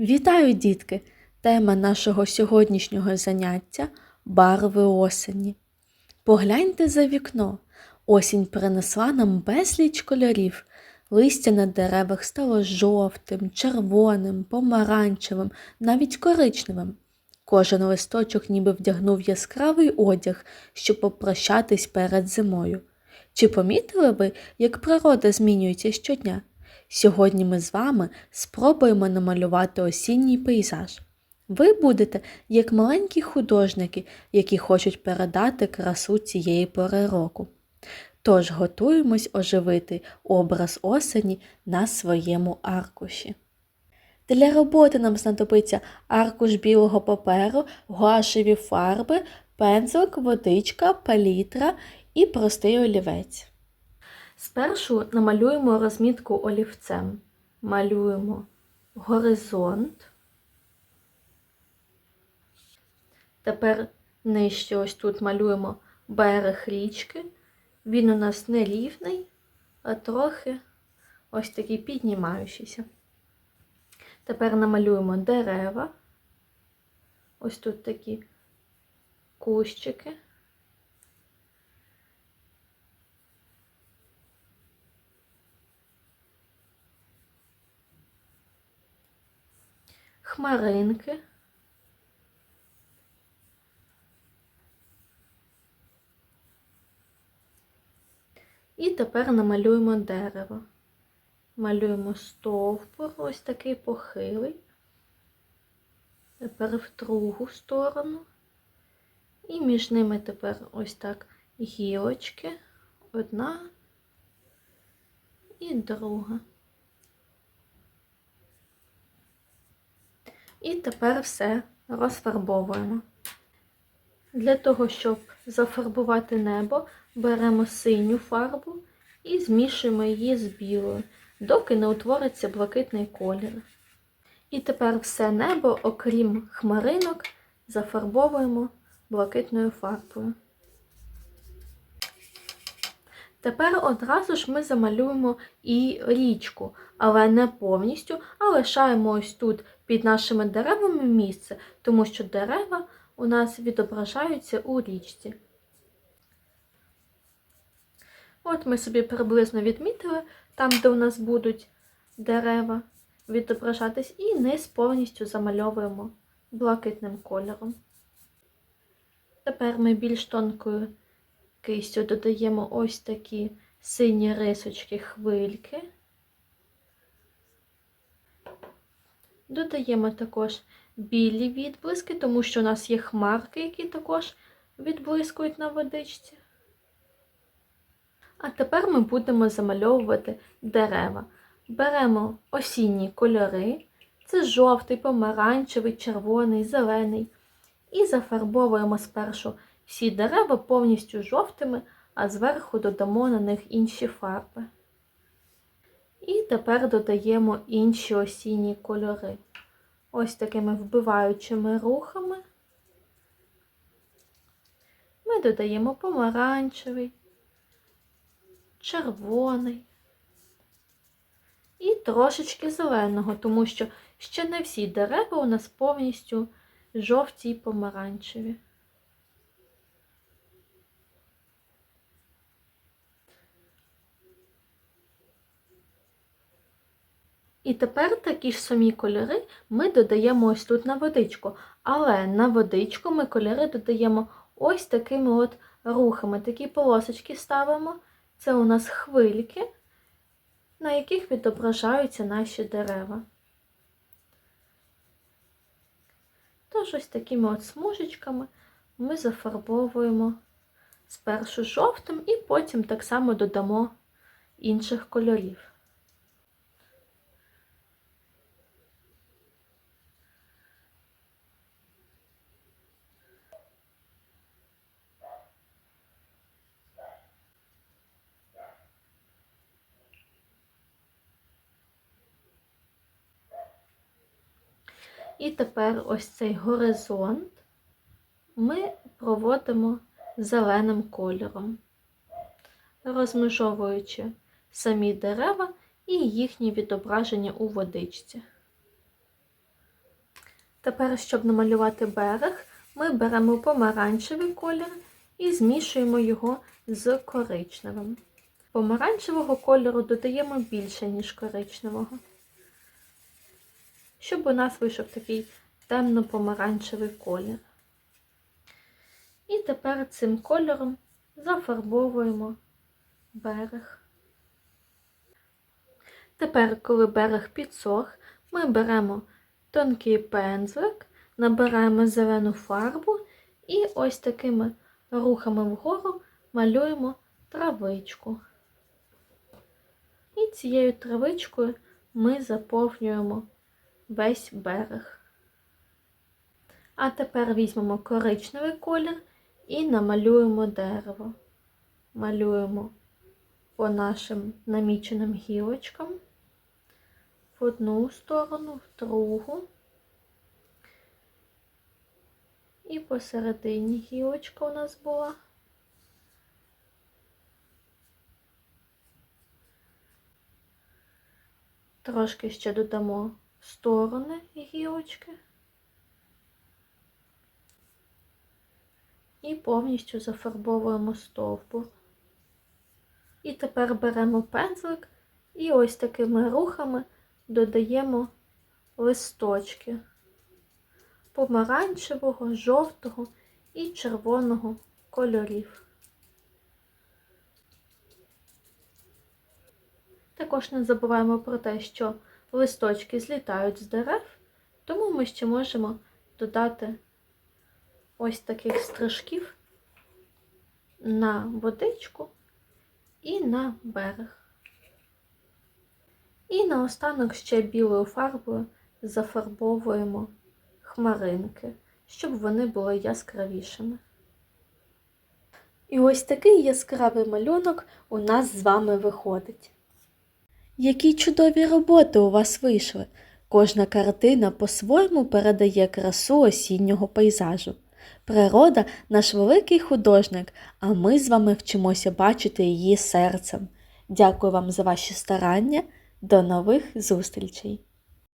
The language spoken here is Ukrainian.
Вітаю, дітки! Тема нашого сьогоднішнього заняття барви осені. Погляньте за вікно. Осінь принесла нам безліч кольорів. Листя на деревах стало жовтим, червоним, помаранчевим, навіть коричневим. Кожен листочок ніби вдягнув яскравий одяг, щоб попрощатись перед зимою. Чи помітили ви, як природа змінюється щодня? Сьогодні ми з вами спробуємо намалювати осінній пейзаж. Ви будете як маленькі художники, які хочуть передати красу цієї пори року. Тож готуємось оживити образ осені на своєму аркуші. Для роботи нам знадобиться аркуш білого паперу, гуашеві фарби, пензлик, водичка, палітра і простий олівець. Спершу намалюємо розмітку олівцем. Малюємо горизонт. Тепер нижче ось тут малюємо берег річки. Він у нас не рівний, а трохи ось такий піднімаючийся. Тепер намалюємо дерева. Ось тут такі кущики. Хмаринки. І тепер намалюємо дерево. Малюємо стовбур, ось такий похилий. Тепер в другу сторону. І між ними тепер ось так гілочки. Одна і друга. І тепер все розфарбовуємо. Для того, щоб зафарбувати небо, беремо синю фарбу і змішуємо її з білою, доки не утвориться блакитний колір. І тепер все небо, окрім хмаринок, зафарбовуємо блакитною фарбою. Тепер одразу ж ми замалюємо і річку, але не повністю, а лишаємо ось тут під нашими деревами місце, тому що дерева у нас відображаються у річці. От ми собі приблизно відмітили там, де у нас будуть дерева відображатись, і низ повністю замальовуємо блакитним кольором. Тепер ми більш тонкою кистю додаємо ось такі сині рисочки хвильки. Додаємо також білі відблиски, тому що у нас є хмарки, які також відблискують на водичці. А тепер ми будемо замальовувати дерева. Беремо осінні кольори, це жовтий, помаранчевий, червоний, зелений. І зафарбовуємо спершу всі дерева повністю жовтими, а зверху додамо на них інші фарби. І тепер додаємо інші осінні кольори. Ось такими вбиваючими рухами. Ми додаємо помаранчевий, червоний і трошечки зеленого, тому що ще не всі дерева у нас повністю жовті й помаранчеві. І тепер такі ж самі кольори ми додаємо ось тут на водичку. Але на водичку ми кольори додаємо ось такими от рухами. Такі полосочки ставимо. Це у нас хвильки, на яких відображаються наші дерева. Тож ось такими от смужечками ми зафарбовуємо спершу жовтим і потім так само додамо інших кольорів. І тепер ось цей горизонт ми проводимо зеленим кольором, розмежовуючи самі дерева і їхні відображення у водичці. Тепер, щоб намалювати берег, ми беремо помаранчевий колір і змішуємо його з коричневим. Помаранчевого кольору додаємо більше, ніж коричневого, щоб у нас вийшов такий темно-помаранчевий колір. І тепер цим кольором зафарбовуємо берег. Тепер, коли берег підсох, ми беремо тонкий пензлик, набираємо зелену фарбу і ось такими рухами вгору малюємо травичку. І цією травичкою ми заповнюємо весь берег. А тепер візьмемо коричневий колір і намалюємо дерево. Малюємо по нашим наміченим гілочкам в одну сторону, в другу. І посередині гілочка у нас була. Трошки ще додамо сторони гілочки. І повністю зафарбовуємо стовбур. І тепер беремо пензлик і ось такими рухами додаємо листочки помаранчевого, жовтого і червоного кольорів. Також не забуваємо про те, що листочки злітають з дерев, тому ми ще можемо додати ось таких стрижків на водичку і на берег. І наостанок ще білою фарбою зафарбовуємо хмаринки, щоб вони були яскравішими. І ось такий яскравий малюнок у нас з вами виходить. Які чудові роботи у вас вийшли! Кожна картина по-своєму передає красу осіннього пейзажу. Природа наш великий художник, а ми з вами вчимося бачити її серцем. Дякую вам за ваші старання. До нових зустрічей!